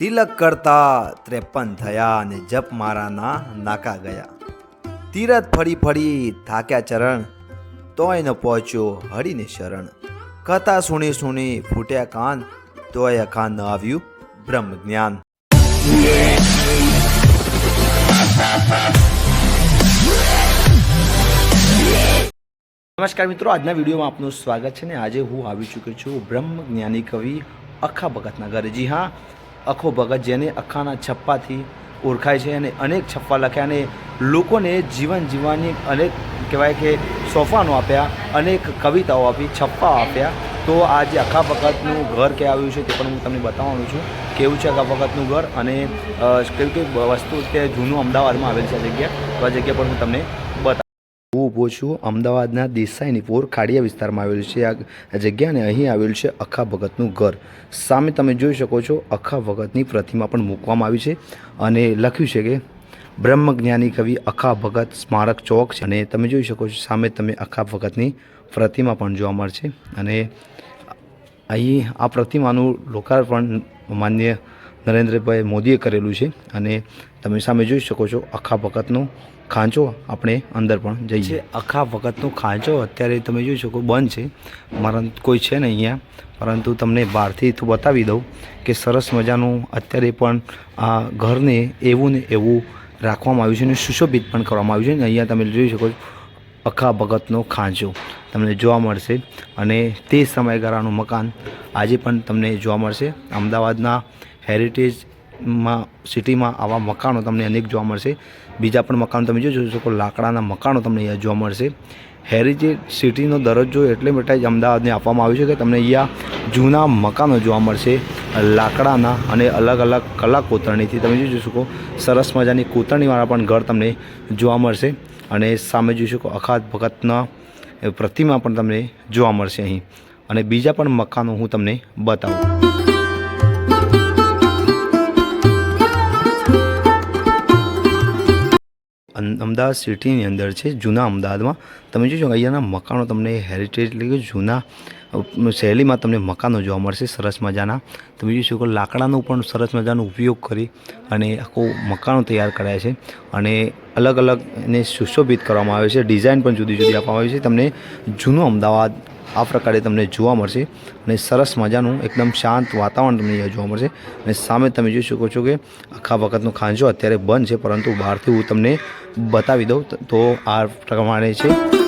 તિલક કરતા ત્રેપન થયા અને જપ મારાના નાકા ગયા. તીરથ ફરી ફરી થાક્યા ચરણ, તોય ન પહોંચ્યો હરીને શરણ. કથા સુણી સુણી ફૂટ્યા કાન, તોય અખાન ન આવ્યું બ્રહ્મ જ્ઞાન નમસ્કાર મિત્રો, આજના વિડીયોમાં આપનું સ્વાગત છે ને આજે હું આવી ચૂક્યો છું બ્રહ્મ જ્ઞાની કવિ અખા ભગતના ઘરે. જી હા અખો ભગત જેને અખાના છપ્પાથી ઓળખાય છે અને અનેક છપ્પા લખ્યા અને લોકોને જીવન જીવવાની અનેક, કહેવાય કે સોફાનો આપ્યા, અનેક કવિતાઓ આપી, છપ્પા આપ્યા. તો આ જે અખા ભગતનું ઘર ક્યાં આવ્યું છે તે પણ હું તમને બતાવવાનું છું. કેવું છે અખા ભગતનું ઘર? અને કેવી કેવી વસ્તુ તે જૂનું અમદાવાદમાં આવેલ છે આ જગ્યા? તો આ જગ્યા પર હું તમને ઊભો છું, અમદાવાદના દેસાઈની પોર ખાડિયા વિસ્તારમાં આવેલું છે. આ જગ્યાને અહીં આવેલું છે અખા ભગતનું ઘર. સામે તમે જોઈ શકો છો, અખા ભગતની પ્રતિમા પણ મૂકવામાં આવી છે અને લખ્યું છે કે, બ્રહ્મજ્ઞાની કવિ અખા ભગત સ્મારક ચોક છે. અને તમે જોઈ શકો છો, સામે તમે અખા ભગતની પ્રતિમા પણ જોવા મળશે. અને અહીં આ પ્રતિમાનું લોકાર્પણ માન્ય નરેન્દ્રભાઈ મોદીએ કરેલું છે અને તમે સામે જોઈ શકો છો અખા વખતનો ખાંચો આપણે અંદર પણ જઈએ. અખા વખતનો ખાંચો અત્યારે તમે જોઈ શકો બંધ છે. મારા કોઈ છે ને અહીંયા. પરંતુ તમને બહારથી તો બતાવી દઉં કે સરસ મજાનું અત્યારે પણ આ ઘરને એવું ને એવું રાખવામાં આવ્યું છે અને સુશોભિત પણ કરવામાં આવ્યું છે. ને અહીંયા તમે જોઈ શકો છો અખા ભગતનો ખાંચો તમને જોવા મળશે. અને તે સમયગાળાનું મકાન આજે પણ તમને જોવા મળશે. અમદાવાદના હેરિટેજમાં, સિટીમાં આવા મકાનો તમને અનેક જોવા મળશે. બીજા પણ મકાનો તમે જોઈ શકો, લાકડાના મકાનો તમને અહીંયા જોવા મળશે. હેરિટેજ સિટીનો દરજ્જો એટલે માટે જ અમદાવાદને આપવામાં આવ્યો છે કે તમને અહીંયા જૂના મકાનો જોવા મળશે, લાકડાના અને અલગ અલગ કલા કોતરણીથી. તમે જોઈ શકો, સરસ મજાની કોતરણીવાળા પણ ઘર તમને જોવા મળશે અને સામે જોઈ શકો, અખાત ભગતના પ્રતિમા પણ તમને જોવા મળશે અહીં. અને બીજા પણ મકાનો હું તમને બતાવું. અમદાવાદ સિટીની અંદર છે, જૂના અમદાવાદમાં. તમે જોજો અહીંયાના મકાનો તમને હેરિટેજ એટલે કે જૂના શૈલીમાં તમને મકાનો જોવા મળશે, સરસ મજાના. તમે જોઈ શકો લાકડાનો પણ સરસ મજાનો ઉપયોગ કરી અને આખું મકાનો તૈયાર કરાય છે અને અલગ અલગ એને સુશોભિત કરવામાં આવે છે. ડિઝાઇન પણ જુદી જુદી આપવામાં આવી છે. તમને જૂનું અમદાવાદ આ પ્રકારે તમને જોવા મળશે અને સરસ મજાનું, એકદમ શાંત વાતાવરણ તમને અહીંયા જોવા મળશે. અને સામે તમે જોઈ શકો છો કે આખા વખતનો ખાંચો અત્યારે બંધ છે, પરંતુ બહારથી હું તમને બતાવી દઉં. તો આ પ્રમાણે છે.